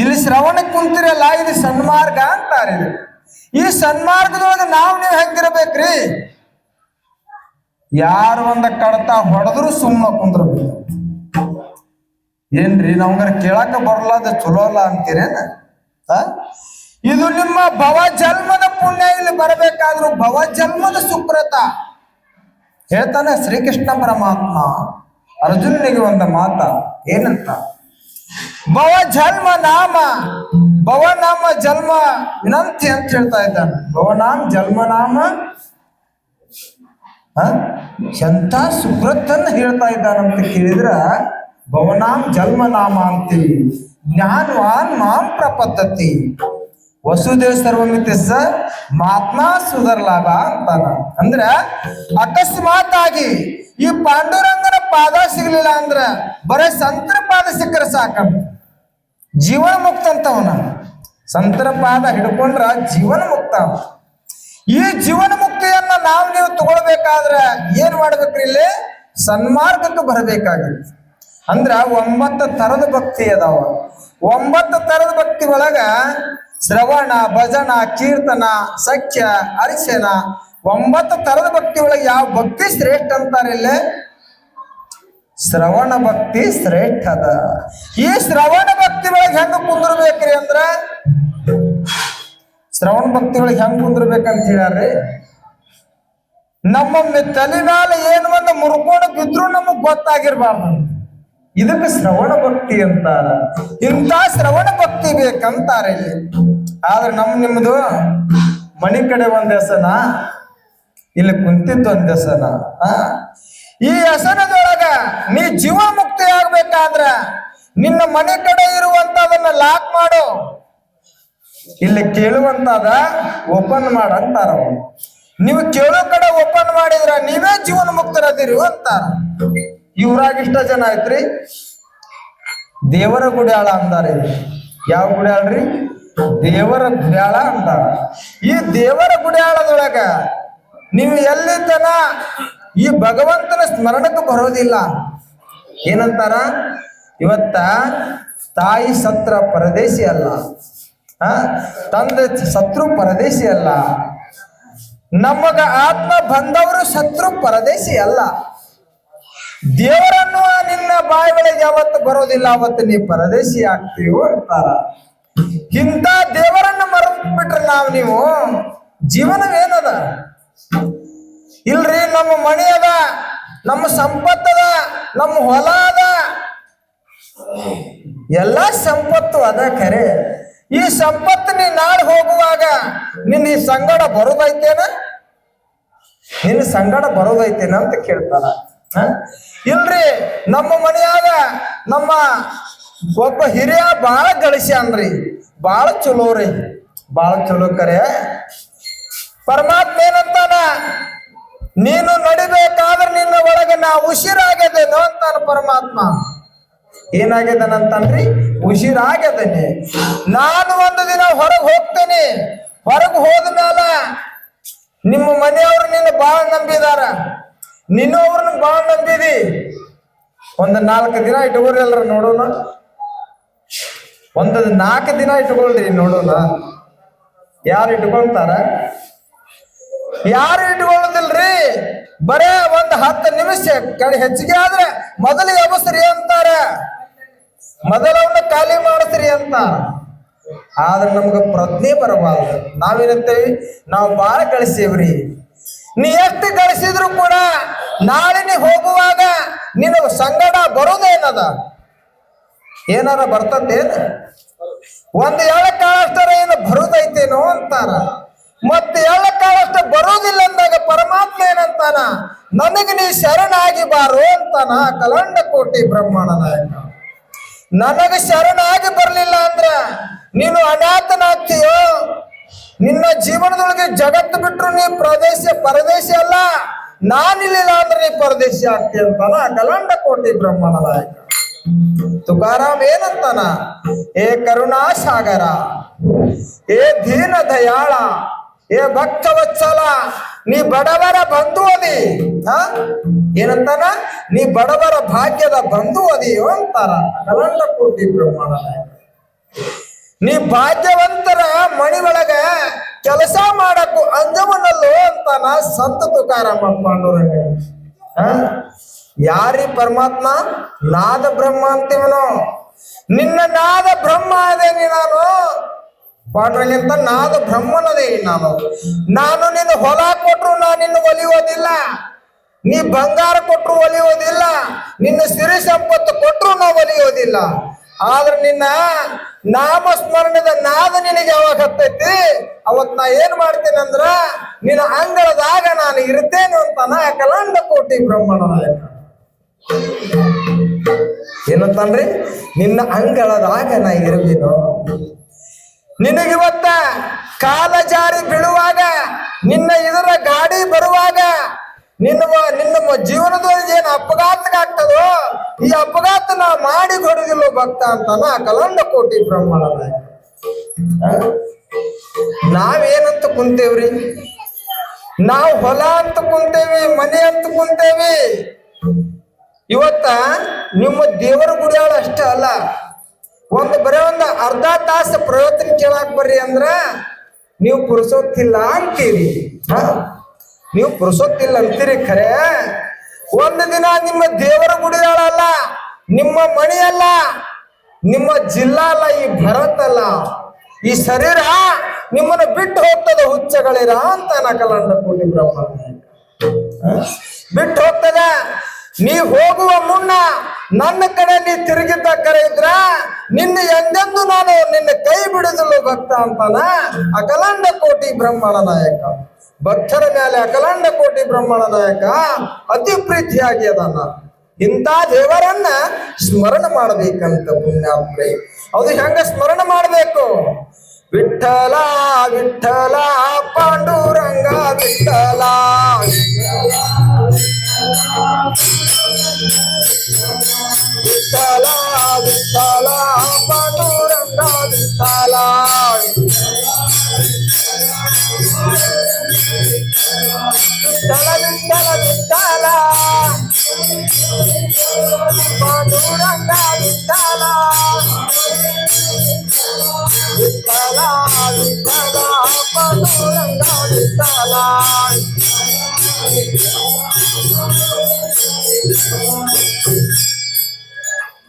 ಇಲ್ಲಿ ಶ್ರವಣ ಕುಂತಿರಲ್ಲ ಇದು ಸನ್ಮಾರ್ಗ ಅಂತಾರೆ. ಈ ಸನ್ಮಾರ್ಗದೊಳಗೆ ನಾವು ನೀವು ಹೆಂಗಿರ್ಬೇಕ್ರಿ? ಯಾರು ಒಂದ ಕಡತ ಹೊಡೆದ್ರು ಸುಮ್ಮ ಕುಂದ್ರಬೇಕು. ಏನ್ರಿ ನಮ್ಗಾರ ಕೇಳಾಕ ಬರಲ್ಲ ಚಲೋ ಅಲ್ಲ ಅಂತೀರೇನ? ಇದು ನಿಮ್ಮ ಭವ ಜನ್ಮದ ಪುಣ್ಯ, ಇಲ್ಲಿ ಬರಬೇಕಾದ್ರು ಭವ ಜನ್ಮದ ಸುಕೃತ. ಹೇಳ್ತಾನೆ ಶ್ರೀಕೃಷ್ಣ ಪರಮಾತ್ಮ. ಅರ್ಜುನನಿಗೆ ಒಂದು ಮಾತ, ಏನಂತ? ಭವ ಜನ್ಮ ನಾಮ. ಭವನಾಮ ಜನ್ಮ ವಿನಂತಿ ಅಂತ ಹೇಳ್ತಾ ಇದ್ದಾನೆ. ಭವನಾಮ್ ಜನ್ಮ ನಾಮ. ಹ? ಎಂಥ ಸುಕೃತನ್ನ ಹೇಳ್ತಾ ಇದ್ದಾನಂತ ಕೇಳಿದ್ರ ಭವನಾಮ್ ಜನ್ಮ ನಾಮ ಅಂತೀವಿ. ಜ್ಞಾನವಾನ್ ಮಾಂ ಪ್ರಪದ್ಧತಿ ವಸುದೇವ ಸರ್ವಮಿತಿ ಸ ಸುಧರ್ ಲಾಭ ಅಂತಾನ. ಅಂದ್ರ ಅಕಸ್ಮಾತ್ ಆಗಿ ಈ ಪಾಂಡುರಂಗನ ಪಾದ ಸಿಗ್ಲಿಲ್ಲ ಅಂದ್ರ ಬರೇ ಸಂತರ ಪಾದ ಸಿಕ್ಕರೆ ಸಾಕ ಜೀವನ ಮುಕ್ತ ಅಂತವನ. ಸಂತರ ಪಾದ ಹಿಡ್ಕೊಂಡ್ರ ಜೀವನ ಮುಕ್ತ. ಈ ಜೀವನ ಮುಕ್ತಿಯನ್ನ ನಾವು ನೀವು ತಗೊಳ್ಬೇಕಾದ್ರ ಏನ್ ಮಾಡ್ಬೇಕ್ರಿ ಇಲ್ಲಿ? ಸನ್ಮಾರ್ಗಕ್ಕೆ ಬರಬೇಕಾಗಿತ್ತು. ಅಂದ್ರ ಒಂಬತ್ತು ತರದ ಭಕ್ತಿ ಅದಾವ. ಒಂಬತ್ತು ತರದ ಭಕ್ತಿ ಒಳಗ ಶ್ರವಣ, ಭಜನ, ಕೀರ್ತನ, ಸಖ್ಯ, ಅರಿಶನ, ಒಂಬತ್ತು ತರದ ಭಕ್ತಿ ಒಳಗೆ ಯಾವ ಭಕ್ತಿ ಶ್ರೇಷ್ಠ ಅಂತಾರೆ ಇಲ್ಲಿ? ಶ್ರವಣ ಭಕ್ತಿ ಶ್ರೇಷ್ಠ ಅದ ಈ ಶ್ರವಣ ಭಕ್ತಿ ಒಳಗೆ ಹೆಂಗ ಕುಂದಿರ್ಬೇಕ್ರಿ ಅಂದ್ರ? ಶ್ರವಣ ಭಕ್ತಿ ಒಳಗೆ ಹೆಂಗ್ ಕುಂದಿರ್ಬೇಕಂತ ಹೇಳ್ಯಾರ್ರಿ? ನಮ್ಮ ತಲೆ ಮೇಲೆ ಏನು ಒಂದು ಮುರ್ಕೊಂಡು ಬಿದ್ರು ನಮಗ್ ಗೊತ್ತಾಗಿರ್ಬಾರ್ದು. ಇದಕ್ಕೆ ಶ್ರವಣ ಭಕ್ತಿ ಅಂತಾರ ಇಂಥ ಶ್ರವಣ ಭಕ್ತಿ ಬೇಕಂತಾರೆ ಇಲ್ಲಿ ಆದ್ರೆ ನಮ್ ನಿಮ್ದು ಮನಿ ಕಡೆ ಒಂದ್ ಹೆಸನ, ಇಲ್ಲಿ ಕುಂತಿದ್ದು ಒಂದ್ ಹೆಸನ? ಈ ಹೆಸನದೊಳಗ ನೀ ಜೀವ ಮುಕ್ತಿ ಆಗ್ಬೇಕಾದ್ರ ನಿನ್ನ ಮನೆ ಕಡೆ ಇರುವಂತದನ್ನ ಲಾಕ್ ಮಾಡು ಇಲ್ಲಿ ಕೇಳುವಂತಾದ ಓಪನ್ ಮಾಡ ಅಂತಾರ. ನೀವು ಕೇಳೋ ಕಡೆ ಓಪನ್ ಮಾಡಿದ್ರ ನೀವೇ ಜೀವನ ಮುಕ್ತರದಿರಿ ಅಂತಾರ ಇವ್ರಾಗ ಇಷ್ಟ ಜನ ಐತ್ರಿ? ದೇವರ ಗುಡ್ಯಾಳ ಅಂತಾರೆ ಯಾವ ಗುಡ್ಯಾಳ್ರಿ ದೇವರ ಗುಡ್ಯಾಳ ಅಂತಾರ ಈ ದೇವರ ಗುಡ್ಯಾಳದೊಳಗ ನೀವು ಎಲ್ಲಿ ತನ ಈ ಭಗವಂತನ ಸ್ಮರಣಕ್ಕೆ ಬರೋದಿಲ್ಲ. ಏನಂತಾರ? ಇವತ್ತ ತಾಯಿ ಸತ್ರ ಪರದೇಶಿ ಅಲ್ಲ. ತಂದೆ ಶತ್ರು ಪರದೇಶಿ ಅಲ್ಲ. ನಮಗ ಆತ್ಮ ಬಂದವರು ಶತ್ರು ಪರದೇಶಿ ಅಲ್ಲ. ದೇವರನ್ನು ನಿನ್ನ ಬಾಯಿಗಳಿಗೆ ಒಳಗೆ ಯಾವತ್ತು ಬರೋದಿಲ್ಲ ಅವತ್ತು ನೀ ಪರದೇಶಿ ಆಗ್ತೀವೋ ಅಂತಾರ. ಇಂಥ ದೇವರನ್ನು ಮರೆತು ಬಿಟ್ರೆ ನಾವು ನೀವು ಜೀವನವೇನದ? ಇಲ್ರಿ, ನಮ್ಮ ಮಣಿ ಅದ, ನಮ್ಮ ಸಂಪತ್ತದ ನಮ್ಮ ಹೊಲ ಅದ. ಎಲ್ಲ ಸಂಪತ್ತು ಅದ ಖರೆ ಈ ಸಂಪತ್ತು ನೀ ನಾಳೆ ಹೋಗುವಾಗ ನಿನ್ನ ಈ ಸಂಗಡ ಬರೋದೈತೇನ? ನಿನ್ನ ಸಂಗಡ ಬರೋದೈತೇನ ಅಂತ ಕೇಳ್ತಾರ? ಇಲ್ರಿ, ನಮ್ಮ ಮನೆಯಾಗ ನಮ್ಮ ಒಬ್ಬ ಹಿರಿಯ ಬಾಳ ಅನ್ರಿ ಬಾಳ ಚಲೋ ರೀ. ಬಾಳ ಚಲೋ ಕರೆ. ಪರಮಾತ್ಮ ಏನಂತಾನ? ನೀನು ನಡಿಬೇಕಾದ್ರೆ ನಿನ್ನ ಒಳಗೆ ನಾ ಉಸಿರಾಗ್ಯದೇನೋ ಅಂತಾನ ಪರಮಾತ್ಮ. ಏನಾಗ್ಯದನಂತನ್ರಿ ಉಸಿರಾಗದೇನೆ ನಾನು ಒಂದು ದಿನ ಹೊರಗೆ ಹೋಗ್ತೇನೆ. ಹೊರಗೆ ಹೋದ ಮೇಲ ನಿಮ್ಮ ಮನೆಯವರು ನಿನ್ನ ಬಾಳ ನಂಬಿದಾರ. ನೀನು ಅವ್ರನ್ನ ಬಾಳ ನಂಬಿದಿ ಒಂದು ನಾಲ್ಕು ದಿನ ಇಟ್ಕೊಳ್ರಿ ಎಲ್ಲರ ನೋಡೋಣ. ಒಂದು ನಾಲ್ಕು ದಿನ ಇಟ್ಕೊಳ್ರಿ ನೋಡೋಣ. ಯಾರು ಇಟ್ಕೊಳ್ತಾರ? ಯಾರು ಇಟ್ಕೊಳ್ಳೋದಿಲ್ರಿ? ಬರೇ ಒಂದ್ ಹತ್ತು ನಿಮಿಷ, ಕಡೆ ಹೆಚ್ಚಿಗೆ ಆದ್ರೆ ಮೊದಲು ಎಬಸ್ರಿ ಅಂತಾರ. ಮೊದಲವನ್ನ ಖಾಲಿ ಮಾಡಿಸ್ರಿ ಅಂತ. ಆದ್ರೆ ನಮ್ಗೆ ಪ್ರಜ್ಞೆ ಬರಬಾರ್ದು. ನಾವೇನಂತೇವಿ ನಾವು ಬಾಳ ಗಳಿಸೇವ್ರಿ. ನೀ ಎಷ್ಟು ಗಳಿಸಿದ್ರು ಕೂಡ ನಾಳೆ ನೀ ಹೋಗುವಾಗ ನಿನ್ನ ಸಂಗಡ ಬರೋದೇನದ ಏನಾರ ಬರ್ತದೇನ ಒಂದು ಎಳ್ಳ ಕಾಳಷ್ಟರ ಏನು ಬರುದೈತೇನೋ ಅಂತಾರ. ಮತ್ತೆ ಎಳ್ಳ ಕಾಳಷ್ಟ ಬರೋದಿಲ್ಲ ಅಂದಾಗ ಪರಮಾತ್ಮ ಏನಂತಾನ? ನನಗೆ ನೀ ಶರಣಾಗಿ ಬಾರು ಅಂತಾನ ಕಲಂಡ ಕೋಟಿ ಬ್ರಹ್ಮಾಂಡ ನಾಯಕ. ನನಗೆ ಶರಣಾಗಿ ಬರಲಿಲ್ಲ ಅಂದ್ರ ನೀನು ಅನಾಥನಾಗ್ತೀಯೋ? ನಿನ್ನ ಜೀವನದೊಳಗೆ ಜಗತ್ತು ಬಿಟ್ರು ನೀ ಪ್ರದೇಶ, ಪರದೇಶ ಅಲ್ಲ. ನಾನಿಲ್ಲ ಅಂದ್ರೆ ನೀ ಪರದೇಶ ಆಗ್ತೀಯ ಅಂತಾನ ಕಲಂಡ ಕೋಟಿ ಬ್ರಹ್ಮಾಂಡ ನಾಯಕ. ತುಕಾರಾಮ್ ಏನಂತಾನ? ಏ ಕರುಣಾ ಸಾಗರ ಏ ದೀನ ದಯಾಳ ಏ ಭಕ್ತ ವತ್ಸಲ ನೀ ಬಡವರ ಬಂಧು ಅದಿ ಹ? ಏನಂತಾನ? ನೀ ಬಡವರ ಭಾಗ್ಯದ ಬಂಧು ಅದಿಯೋ ಅಂತಾರ. ಗಲಂಡ ಕೋಟಿ ಬ್ರಹ್ಮಾಂಡ ನಾಯಕ. ನೀ ಭಾಗ್ಯವಂತರ ಮಣಿ ಒಳಗ ಕೆಲಸ ಮಾಡಕ್ಕೂ ಅಂತ ಅಂತಾನ ಸಂತ ತುಕಾರ ಪಾಂಡುರಂಗ? ಯಾರಿ ಪರಮಾತ್ಮ? ನಾದ ಬ್ರಹ್ಮ ಅಂತೀವನು? ನಿನ್ನ ನಾದ ಬ್ರಹ್ಮ ಅದೇನಿ ನಾನು? ಪಾಂಡ್ರಗಿಂತ ನಾದ ಬ್ರಹ್ಮನದೇ ನಾನು. ನಾನು ನಿನ್ನ ಹೊಲ ಕೊಟ್ರು ನಾನು ನಿನ್ನ ಒಲಿಯೋದಿಲ್ಲ. ನೀ ಬಂಗಾರ ಕೊಟ್ರು ಒಲಿಯೋದಿಲ್ಲ. ನಿನ್ನ ಸಿರಿ ಸಂಪತ್ತು ಕೊಟ್ರು ನಾವು ಒಲಿಯೋದಿಲ್ಲ. ಆದ್ರೆ ನಿನ್ನ ನಾಮಸ್ಮರಣದ ನಾದ ನಿನಗೆ ಯಾವಾಗ ಹತ್ತೈತಿ? ಅವತ್ ನಾ ಏನ್ ಮಾಡ್ತೇನೆ ಅಂದ್ರ, ನಿನ್ನ ಅಂಗಳದಾಗ ನಾನು ಇರ್ತೇನೆ ಅಂತಾನ ಕಲಾಂಡ ಕೋಟಿ ಬ್ರಹ್ಮಣನಾಯಕ ಏನಂತಾನ್ರಿ ನಿನ್ನ ಅಂಗಳದಾಗ ನಾ ಇರುವೆನು. ನಿನಗಿವತ್ತ ಕಾಲ ಜಾರಿ ಬೀಳುವಾಗ, ನಿನ್ನ ಇದರ ಗಾಡಿ ಬರುವಾಗ, ನಿನ್ನ ನಿನ್ನ ಜೀವನದೊಳಗೆ ಏನು ಅಪಘಾತ ಈ ಅಪಘಾತ ನಾ ಮಾಡಿ ಹೊಡೆದಿಲ್ಲ ಭಕ್ತ ಅಂತಾನ ಕಲಂದ ಕೋಟಿ ಬ್ರಹ್ಮಣ ನಾವೇನಂತ ಕುಂತೇವ್ರಿ? ನಾವು ಹೊಲ ಅಂತ ಕುಂತೇವಿ, ಮನೆ ಅಂತ ಕುಂತೇವಿ. ಇವತ್ತ ನಿಮ್ಮ ದೇವರ ಗುಡಿಯಾಳ ಅಷ್ಟೇ ಅಲ್ಲ, ಒಂದು ಬರೇ ಒಂದು ಅರ್ಧ ತಾಸು ಪ್ರಯತ್ನ ಕೇಳಾಕ್ ಬರ್ರಿ ಅಂದ್ರ ನೀವು ಪುರುಸೋತ್ತಿಲ್ಲ ಅಂತೀರಿ? ನೀವು ಪುರುಸೋತ್ತಿಲ್ಲ ಅಂತೀರಿ ಖರೆ. ಒಂದು ದಿನ ನಿಮ್ಮ ದೇವರ ಗುಡಿಗಳಲ್ಲ ನಿಮ್ಮ ಮಣಿ ಅಲ್ಲ ನಿಮ್ಮ ಜಿಲ್ಲಾ ಅಲ್ಲ ಈ ಭರತ್ ಅಲ್ಲ ಈ ಶರೀರ ನಿಮ್ಮನ್ನು ಬಿಟ್ಟು ಹೋಗ್ತದ ಹುಚ್ಚಗಳಿರ ಅಂತ ನಕಲಂಡ ಕೂಡಿ ಬ್ರಹ್ಮ ಬಿಟ್ಟು ಹೋಗ್ತದ. ನೀ ಹೋಗುವ ಮುನ್ನ ನನ್ನ ಕಡೆ ನೀ ತಿರುಗಿದ್ದ ಕರೆ ಇದ್ರ, ನಿನ್ನ ಎಂದೆಂದು ನಾನು ನಿನ್ನ ಕೈ ಬಿಡಿಸಲು ಭಕ್ತ ಅಂತಾನ ಅಕಲಂಡ ಕೋಟಿ ಬ್ರಹ್ಮಣ ನಾಯಕ. ಭಕ್ತರ ಮೇಲೆ ಅಕಲಾಂಡ ಕೋಟಿ ಬ್ರಹ್ಮಣ ನಾಯಕ ಅತಿ ಪ್ರೀತಿಯಾಗಿ ಅದನ್ನ ಇಂಥ ದೇವರನ್ನ ಸ್ಮರಣ ಮಾಡಬೇಕಂತ ಪುಣ್ಯಾತ್ಮೆ ಅದು ಹೆಂಗ ಸ್ಮರಣ ಮಾಡಬೇಕು? ವಿಠಲ ವಿಠಲ ಪಾಂಡುರಂಗ ವಿಠಲ ವಿಠಲ ವಿಠಲ ಪಾಂಡುರಂಗ ವಿಠಲ ವಿಠಲ ವಿಠಲ ಪಾಂಡುರಂಗ